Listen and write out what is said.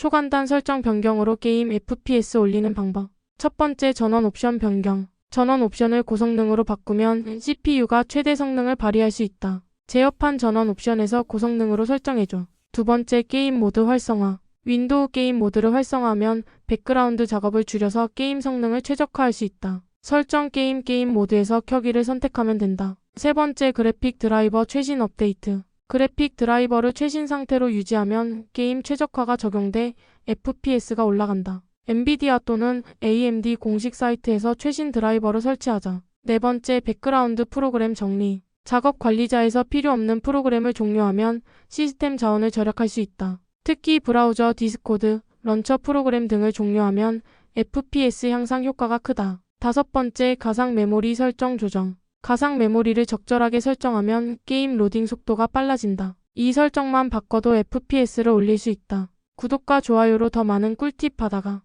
초간단 설정 변경으로 게임 FPS 올리는 방법. 첫 번째 전원 옵션 변경. 전원 옵션을 고성능으로 바꾸면 CPU가 최대 성능을 발휘할 수 있다. 제어판 전원 옵션에서 고성능으로 설정해줘. 두 번째 게임 모드 활성화. 윈도우 게임 모드를 활성화하면 백그라운드 작업을 줄여서 게임 성능을 최적화할 수 있다. 설정 게임 게임 모드에서 켜기를 선택하면 된다. 세 번째 그래픽 드라이버 최신 업데이트. 그래픽 드라이버를 최신 상태로 유지하면 게임 최적화가 적용돼 FPS가 올라간다. 엔비디아 또는 AMD 공식 사이트에서 최신 드라이버를 설치하자. 네 번째 백그라운드 프로그램 정리. 작업 관리자에서 필요 없는 프로그램을 종료하면 시스템 자원을 절약할 수 있다. 특히 브라우저, 디스코드, 런처 프로그램 등을 종료하면 FPS 향상 효과가 크다. 다섯 번째 가상 메모리 설정 조정. 가상 메모리를 적절하게 설정하면 게임 로딩 속도가 빨라진다. 이 설정만 바꿔도 FPS를 올릴 수 있다. 구독과 좋아요로 더 많은 꿀팁 받아가.